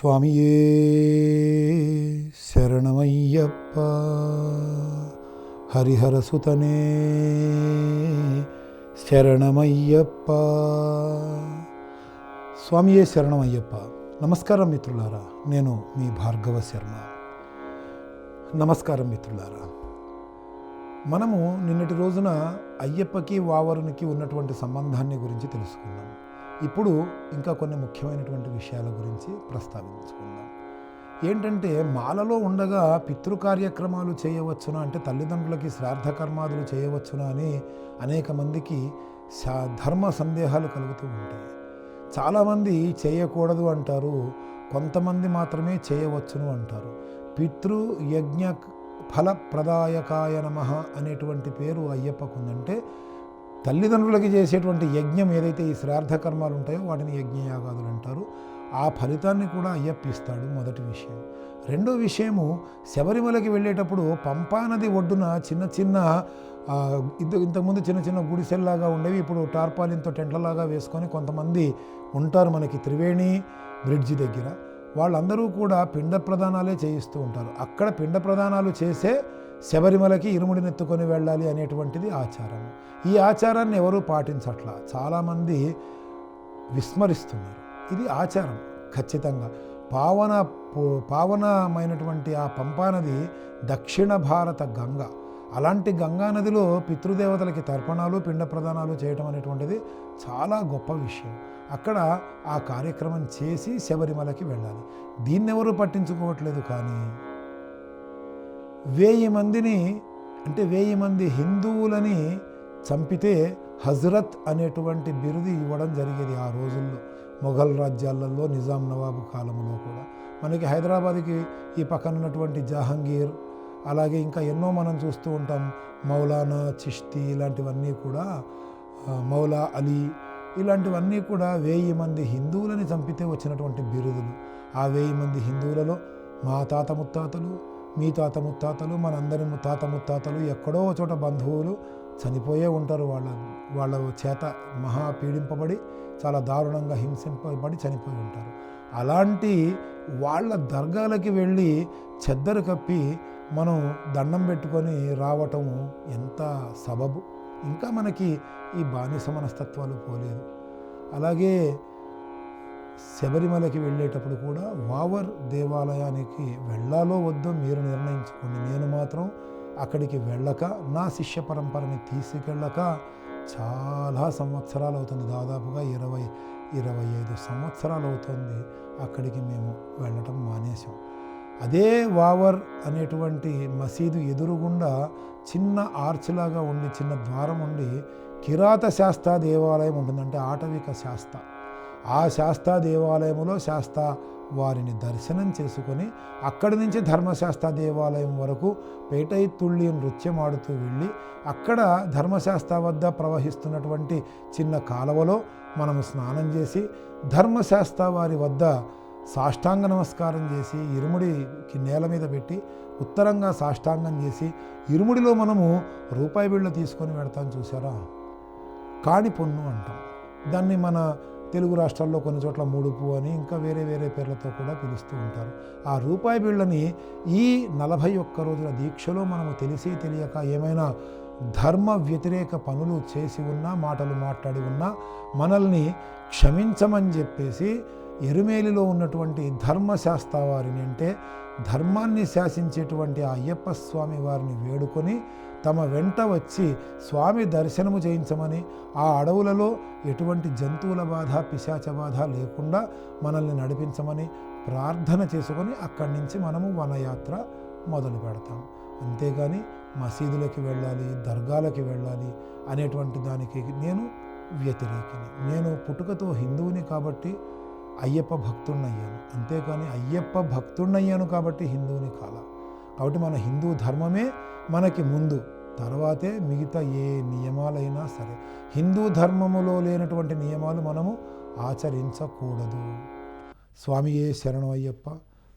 స్వామియే శరణమయ్యప్ప. హరిహరసుతనే శరణమయ్యప్ప. స్వామియే శరణమయ్యప్ప. నమస్కారం మిత్రులారా నేను మీ భార్గవ శర్మ. నమస్కారం మిత్రులారా మనము నిన్నటి రోజున అయ్యప్పకి వావరునికి ఉన్నటువంటి సంబంధాన్ని గురించి తెలుసుకున్నాం. ఇప్పుడు ఇంకా కొన్ని ముఖ్యమైనటువంటి విషయాల గురించి ప్రస్తావించుకుందాం. ఏంటంటే మాలలో ఉండగా పితృ కార్యక్రమాలు చేయవచ్చునా అంటే తల్లిదండ్రులకి శ్రాద్ధ కర్మాదులు చేయవచ్చునా అని అనేక మందికి ధర్మ సందేహాలు కలుగుతూ ఉంటాయి. చాలామంది చేయకూడదు అంటారు కొంతమంది మాత్రమే చేయవచ్చును అంటారు. పితృ యజ్ఞ ఫలప్రదాయకాయ నమ అనేటువంటి పేరు అయ్యప్పకుందంటే తల్లిదండ్రులకి చేసేటువంటి యజ్ఞం ఏదైతే ఈ శ్రాద్ధ కర్మాలు ఉంటాయో వాటిని యజ్ఞయాగాదులు అంటారు. ఆ ఫలితాన్ని కూడా అయ్యప్పిస్తాడు మొదటి విషయం. రెండో విషయము శబరిమలకి వెళ్ళేటప్పుడు పంపా నది ఒడ్డున చిన్న చిన్న ఇంత ఇంతకుముందు చిన్న చిన్న గుడిసెల్లాగా ఉండేవి ఇప్పుడు టార్పాలిన్తో టెంట్లలాగా వేసుకొని కొంతమంది ఉంటారు మనకి త్రివేణి బ్రిడ్జి దగ్గర. వాళ్ళందరూ కూడా పిండ ప్రదానాలే చేయిస్తూ ఉంటారు. అక్కడ పిండ ప్రదానాలు చేసే శబరిమలకి ఇరుముడినెత్తుకొని వెళ్ళాలి అనేటువంటిది ఆచారం. ఈ ఆచారాన్ని ఎవరూ పాటించట్లా. చాలామంది విస్మరిస్తున్నారు. ఇది ఆచారం ఖచ్చితంగా. పావన పావనమైనటువంటి ఆ పంపానది దక్షిణ భారత గంగ. అలాంటి గంగా నదిలో పితృదేవతలకి తర్పణాలు పిండ ప్రదానాలు చేయటం అనేటువంటిది చాలా గొప్ప విషయం. అక్కడ ఆ కార్యక్రమం చేసి శబరిమలకి వెళ్ళాలి. దీన్నెవరూ పట్టించుకోవట్లేదు కానీ వేయి మందిని అంటే వెయ్యి మంది హిందువులని చంపితే హజరత్ అనేటువంటి బిరుదు ఇవ్వడం జరిగేది ఆ రోజుల్లో మొఘల్ రాజ్యాలలో నిజాం నవాబు కాలంలో కూడా. మనకి హైదరాబాద్కి ఈ పక్కన ఉన్నటువంటి జహాంగీర్ అలాగే ఇంకా ఎన్నో మనం చూస్తూ ఉంటాం మౌలానా చిష్తి ఇలాంటివన్నీ కూడా మౌలా అలీ ఇలాంటివన్నీ కూడా వేయి మంది హిందువులని చంపితే వచ్చినటువంటి బిరుదులు. ఆ వేయి మంది హిందువులలో మా తాత ముత్తాతలు మీ తాత ముత్తాతలు మనందరి తాత ముత్తాతలు ఎక్కడో చోట బంధువులు చనిపోయే ఉంటారు వాళ్ళ వాళ్ళ చేత మహా పీడింపబడి చాలా దారుణంగా హింసింపబడి చనిపోయి ఉంటారు. అలాంటి వాళ్ళ దర్గాలకి వెళ్ళి చెద్దరు కప్పి మనం దండం పెట్టుకొని రావటం ఎంత సబబు? ఇంకా మనకి ఈ బానిస మనస్తత్వాలు పోలేదు. అలాగే శబరిమలకి వెళ్ళేటప్పుడు కూడా వావర్ దేవాలయానికి వెళ్ళాలో వద్దో మీరు నిర్ణయించుకోండి. నేను మాత్రం అక్కడికి వెళ్ళక నా శిష్య పరంపరని తీసుకెళ్ళక చాలా సంవత్సరాలు అవుతుంది. దాదాపుగా ఇరవై ఇరవై ఐదు సంవత్సరాలు అవుతుంది అక్కడికి మేము వెళ్ళటం మానేశాం. అదే వావర్ అనేటువంటి మసీదు ఎదురుగుండా చిన్న ఆర్చ్లాగా ఉండి చిన్న ద్వారం ఉండి కిరాత శాస్త్ర దేవాలయం ఉంటుందంటే ఆటవిక శాస్త ఆ శాస్తా దేవాలయంలో శాస్తా వారిని దర్శనం చేసుకొని అక్కడి నుంచి ధర్మశాస్త్ర దేవాలయం వరకు పేటైతుళ్ళి నృత్యం ఆడుతూ వెళ్ళి అక్కడ ధర్మశాస్త్ర వద్ద ప్రవహిస్తున్నటువంటి చిన్న కాలువలో మనము స్నానం చేసి ధర్మశాస్త్ర వారి వద్ద సాష్టాంగ నమస్కారం చేసి ఇరుముడికి నేల మీద పెట్టి ఉత్తరంగా సాష్టాంగం చేసి ఇరుముడిలో మనము రూపాయి బిళ్ళ తీసుకొని పెడతాం చూసారా కాణి పొన్ను అంటాం. దాన్ని మన తెలుగు రాష్ట్రాల్లో కొన్ని చోట్ల ముడుపు అని ఇంకా వేరే వేరే పేర్లతో కూడా పిలుస్తూ ఉంటారు. ఆ రూపాయి బిళ్ళని ఈ నలభై ఒక్క రోజుల దీక్షలో మనము తెలిసి తెలియక ఏమైనా ధర్మ వ్యతిరేక పనులు చేసి ఉన్నా మాటలు మాట్లాడి ఉన్నా మనల్ని క్షమించమని చెప్పేసి ఎరుమేలిలో ఉన్నటువంటి ధర్మశాస్త్ర వారిని అంటే ధర్మాన్ని శాసించేటువంటి ఆ అయ్యప్ప స్వామి వారిని వేడుకొని తమ వెంట వచ్చి స్వామి దర్శనము చేయించమని ఆ అడవులలో ఎటువంటి జంతువుల బాధ పిశాచ బాధ లేకుండా మనల్ని నడిపించమని ప్రార్థన చేసుకొని అక్కడి నుంచి మనము వనయాత్ర మొదలు పెడతాం. అంతేగాని మసీదులకి వెళ్ళాలి దర్గాలకి వెళ్ళాలి అనేటువంటి దానికి నేను వ్యతిరేకిని. నేను పుట్టుకతో హిందువుని కాబట్టి అయ్యప్ప భక్తుడినయ్యాను అంతేకాని అయ్యప్ప భక్తుడినయ్యాను కాబట్టి హిందువుని కాల. కాబట్టి మన హిందూ ధర్మమే మనకి ముందు. తర్వాతే మిగతా ఏ నియమాలైనా సరే. హిందూ ధర్మములో లేనటువంటి నియమాలు మనము ఆచరించకూడదు. స్వామియే శరణం అయ్యప్ప